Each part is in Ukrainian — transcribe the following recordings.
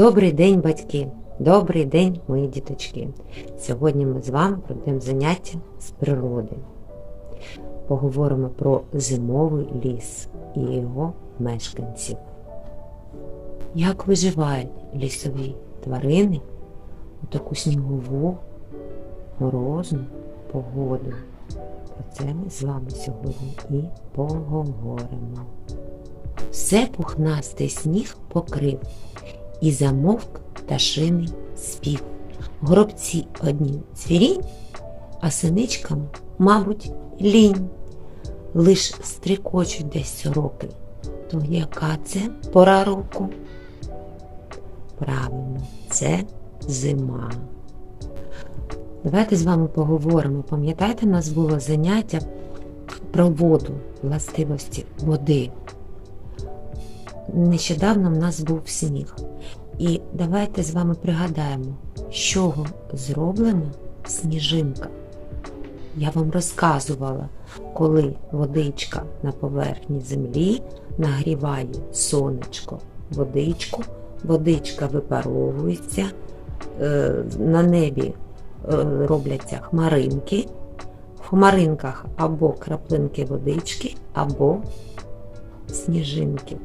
Добрий день, батьки! Добрий день, мої діточки! Сьогодні ми з вами проведемо заняття з природи. Поговоримо про зимовий ліс і його мешканців. Як виживають лісові тварини у таку снігову, морозну погоду? Про це ми з вами сьогодні і поговоримо. Все пухнастий сніг покрив, і замовк пташиний спів. Горобці одні цвірінь, а синичкам, мабуть, лінь. Лиш стрикочуть десь сороки. То яка це пора року? Правильно, це зима. Давайте з вами поговоримо. Пам'ятаєте, у нас було заняття про воду, властивості води. Нещодавно в нас був сніг. І давайте з вами пригадаємо, з чого зроблена сніжинка. Я вам розказувала, коли водичка на поверхні землі нагріває сонечко, водичку, водичка випаровується, е, на небі е, робляться хмаринки, в хмаринках або краплинки водички, або сніжинки.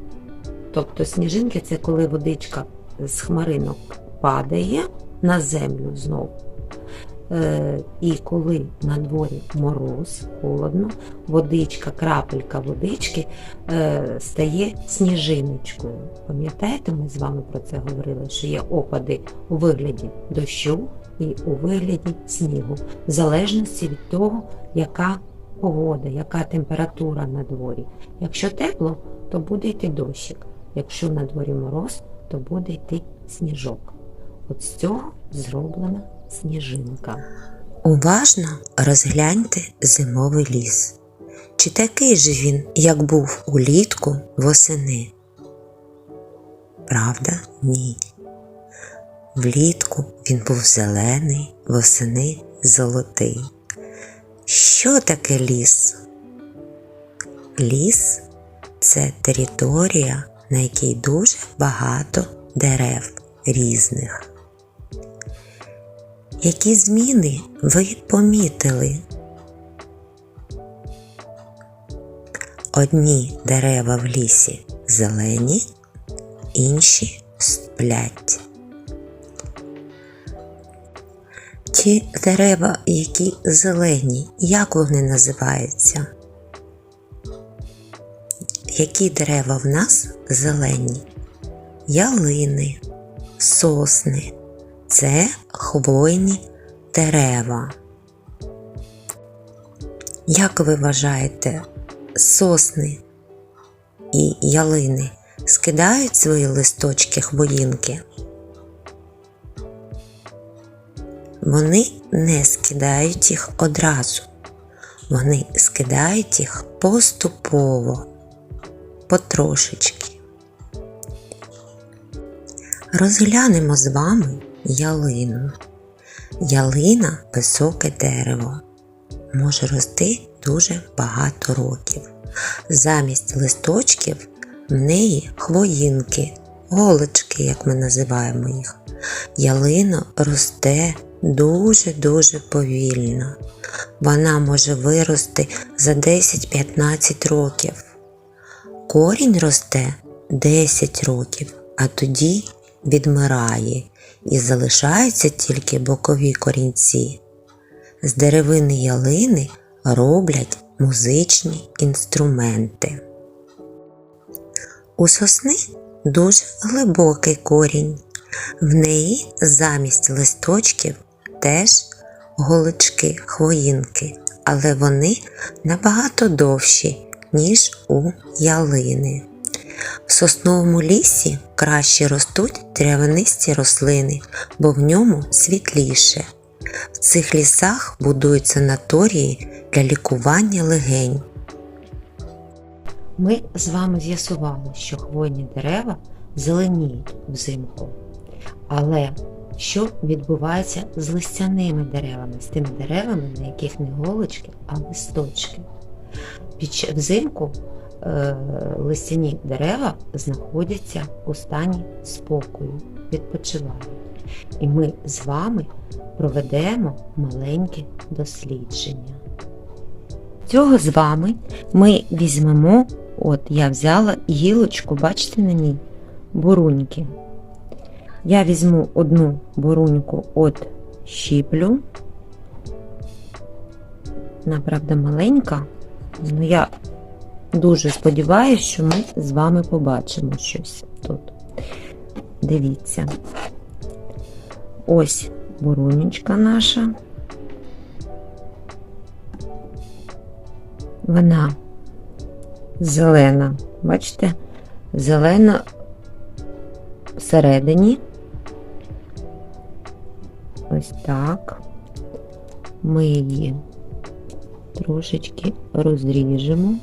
Тобто сніжинки це коли водичка з хмаринок падає на землю знову. Е, І коли на дворі мороз, холодно, водичка, крапелька водички е, стає сніжиночкою. Пам'ятаєте, ми з вами про це говорили, що є опади у вигляді дощу і у вигляді снігу, в залежності від того, яка погода, яка температура на дворі. Якщо тепло, то буде йти дощик. Якщо на дворі мороз, то буде йти сніжок. От з цього зроблена сніжинка. Уважно розгляньте зимовий ліс. Чи такий же він, як був улітку восени? Правда? Ні. Влітку він був зелений, восени золотий. Що таке ліс? Ліс це територія, на якій дуже багато дерев різних. Які зміни ви помітили? Одні дерева в лісі зелені, інші сплять. Ті дерева, які зелені, як вони називаються? Які дерева в нас зелені? Ялини, сосни. Це хвойні дерева. Як ви вважаєте, сосни і ялини скидають свої листочки хвоїнки? Вони не скидають їх одразу. Вони скидають їх поступово, потрошечки. Розглянемо з вами ялину. Ялина високе дерево, може рости дуже багато років. Замість листочків в неї хвоїнки, голочки, як ми називаємо їх. Ялина росте дуже-дуже повільно. Вона може вирости за 10-15 років. Корінь росте 10 років, а тоді відмирає і залишаються тільки бокові корінці. З деревини ялини роблять музичні інструменти. У сосни дуже глибокий корінь. В неї замість листочків теж голочки, хвоїнки, але вони набагато довші, ніж у ялини. В сосновому лісі краще ростуть травянисті рослини, бо в ньому світліше. В цих лісах будують санаторії для лікування легень. Ми з вами з'ясували, що хвойні дерева зеленіють взимку. Але що відбувається з листяними деревами, з тими деревами, на яких не голочки, а листочки? Під взимку е, листяні дерева знаходяться у стані спокою. відпочивають. І ми з вами проведемо маленьке дослідження. Цього з вами ми візьмемо, от я взяла гілочку, бачите на ній, буруньки. Я візьму одну буруньку от щіплю. Вона, правда, маленька, але я дуже сподіваюся, що ми з вами побачимо щось тут. Дивіться. Ось бурунечка наша. Вона зелена. Бачите? Зелена всередині. Ось так. Ми її трошечки розріжемо.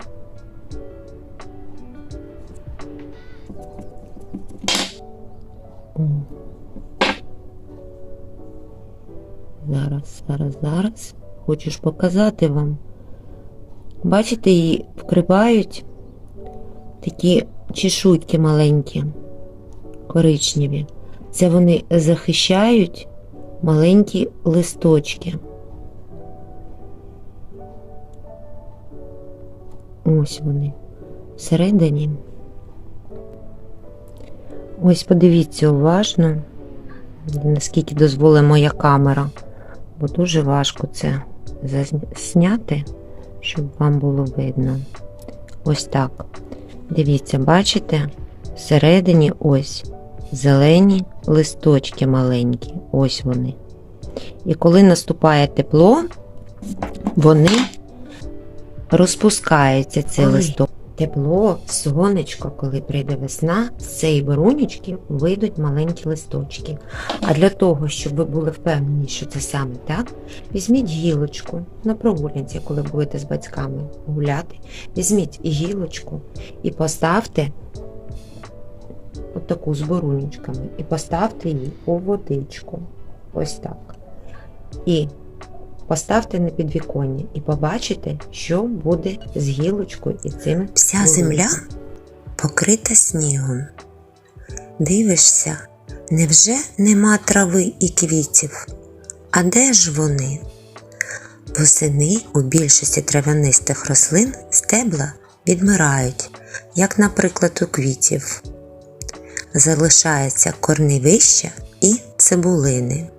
Зараз, зараз, зараз. Хочу ж показати вам. Бачите, її вкривають такі чешуйки маленькі, коричневі. Це вони захищають маленькі листочки. Ось вони всередині. Ось подивіться уважно, наскільки дозволить моя камера, бо дуже важко це засняти, щоб вам було видно. Ось так. Дивіться, бачите? Всередині ось зелені листочки маленькі. Ось вони. І коли наступає тепло, вони розпускаються цей Ой. листок. Тепло, сонечко, коли прийде весна, з цієї бурунечки вийдуть маленькі листочки. А для того, щоб ви були впевнені, що це саме так, візьміть гілочку на прогулянці, коли будете з батьками гуляти. Візьміть гілочку і поставте отаку з бурунечками, і поставте її у водичку. Ось так. І поставте на підвіконня і побачите, що буде з гілочкою і цими. Вся земля покрита снігом. Дивишся, невже нема трави і квітів? А де ж вони? Восени у більшості травянистих рослин стебла відмирають, як, наприклад, у квітів. Залишається корневища і цибулини.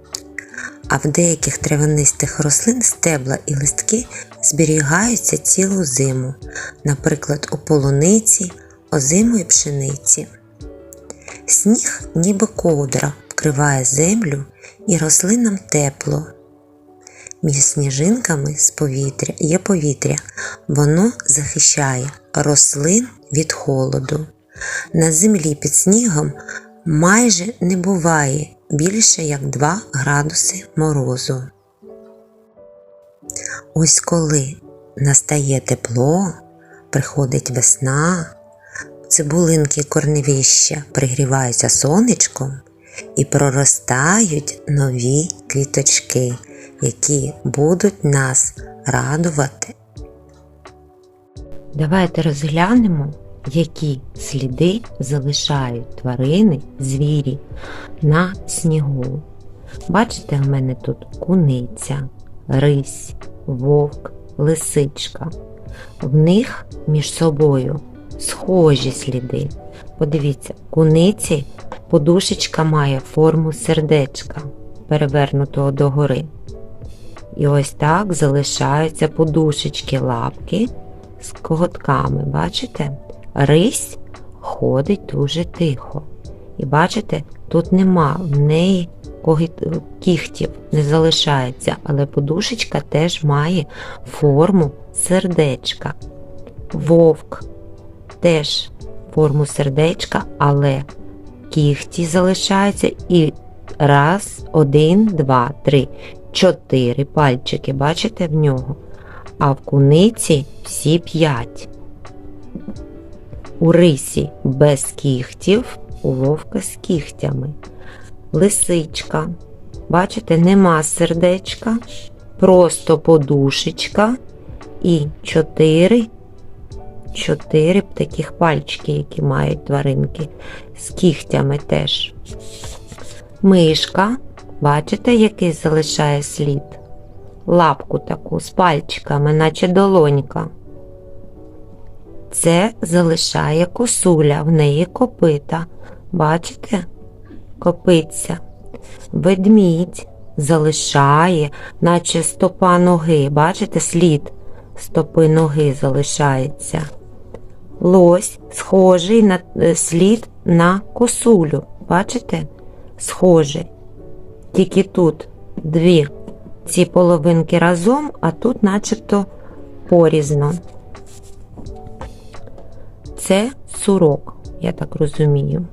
А в деяких травянистих рослин стебла і листки зберігаються цілу зиму, наприклад, у полуниці, озимої пшениці. Сніг, ніби ковдра, вкриває землю і рослинам тепло. Між сніжинками з повітря є повітря, воно захищає рослин від холоду. На землі під снігом майже не буває більше як 2 градуси морозу. Ось коли настає тепло, приходить весна, цибулинки корневища пригріваються сонечком і проростають нові квіточки, які будуть нас радувати. Давайте розглянемо, які сліди залишають тварини, звірі на снігу. Бачите, в мене тут куниця, рись, вовк, лисичка. В них між собою схожі сліди. Подивіться, куниці подушечка має форму сердечка, перевернутого догори. І ось так залишаються подушечки лапки з коготками. Бачите? Рись ходить дуже тихо. І бачите, тут нема в неї кігтів, не залишається, але подушечка теж має форму сердечка. Вовк теж форму сердечка, але кігті залишаються і раз, один, два, три, чотири пальчики, бачите в нього. А в куниці всі п'ять. У рисі без кігтів, у вовка з кігтями. Лисичка. Бачите, нема сердечка, просто подушечка і чотири, чотири таких пальчики, які мають тваринки, з кігтями теж. Мишка, бачите, який залишає слід? Лапку таку з пальчиками, наче долонька. Це залишає косуля, в неї копита. Бачите? Копиться. Ведмідь залишає, наче стопа ноги. Бачите, слід стопи ноги залишається. Лось схожий на е, слід на косулю. Бачите? Схожий. Тільки тут дві ці половинки разом, а тут начебто порізно. Це сурок, я так розумію.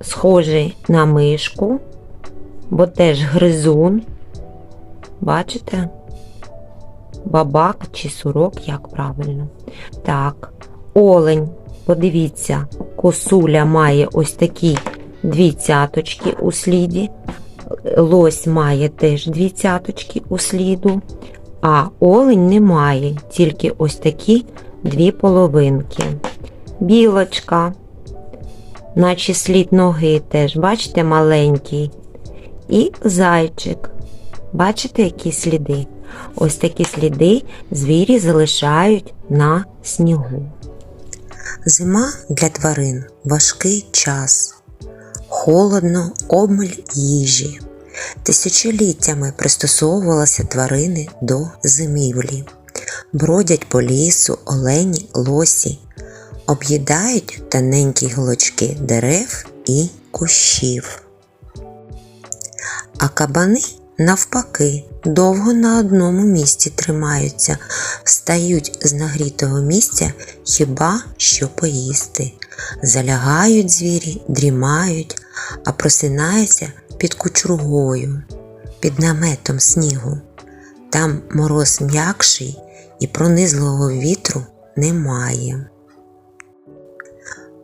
Схожий на мишку, бо теж гризун. Бачите? Бабак чи сурок, як правильно. Так, олень, подивіться, косуля має ось такі дві цяточки у сліді. Лось має теж дві цяточки у сліду, а олень не має, тільки ось такі дві половинки. Білочка, наче слід ноги теж, бачите, маленький. І зайчик. Бачите, які сліди? Ось такі сліди звірі залишають на снігу. Зима для тварин важкий час. Холодно, обмаль їжі. Тисячоліттями пристосовувалися тварини до зимівлі. Бродять по лісу олені, лосі, об'їдають тоненькі гілочки дерев і кущів. А кабани, навпаки, довго на одному місці тримаються, встають з нагрітого місця хіба що поїсти. Залягають звірі, дрімають, а просинаються під кучругою, під наметом снігу. Там мороз м'якший і пронизливого вітру немає.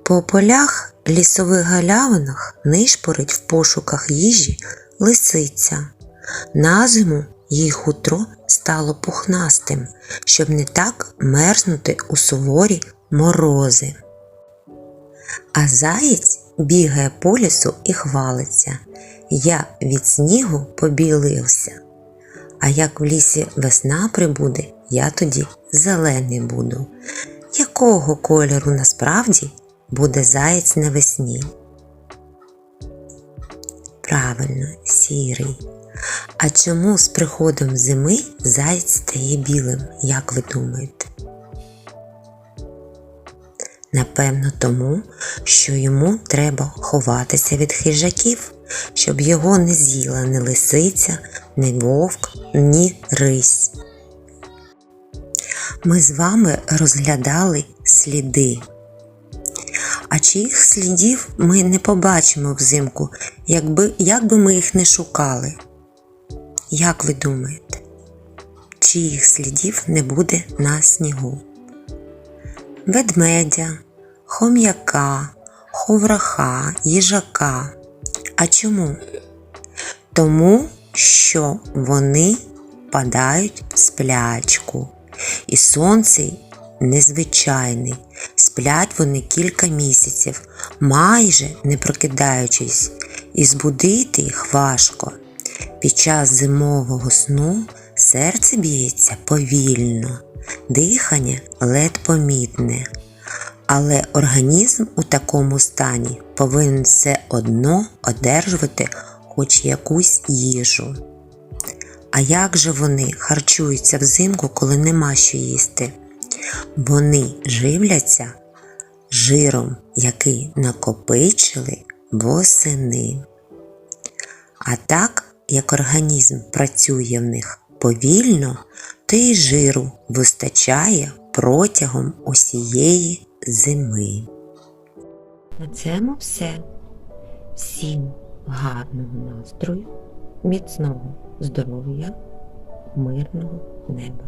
По полях, лісових галявинах нишпорить в пошуках їжі лисиця. На зиму їй хутро стало пухнастим, щоб не так мерзнути у суворі морози. А заєць бігає по лісу і хвалиться. Я від снігу побілився. А як в лісі весна прибуде, я тоді зелений буду. Якого кольору насправді буде заєць навесні? Правильно, сірий. А чому з приходом зими заєць стає білим, як ви думаєте? Напевно, тому, що йому треба ховатися від хижаків, щоб його не з'їла ні лисиця, ні вовк, ні рись. Ми з вами розглядали сліди. А чиїх слідів ми не побачимо взимку, якби, як би ми їх не шукали. Як ви думаєте, чиїх слідів не буде на снігу? Ведмедя, хом'яка, ховраха, їжака. А чому? Тому що вони падають в сплячку, і сонце незвичайний. Сплять вони кілька місяців, майже не прокидаючись, і збудити їх важко. Під час зимового сну серце б'ється повільно, дихання ледь помітне, але організм у такому стані повинен все одно одержувати хоч якусь їжу. А як же вони харчуються взимку, коли нема що їсти? Вони живляться жиром, який накопичили восени. А так, як організм працює в них повільно, то й жиру вистачає протягом усієї зими. На цьому все. Всім гарного настрою, міцного здоров'я, мирного неба.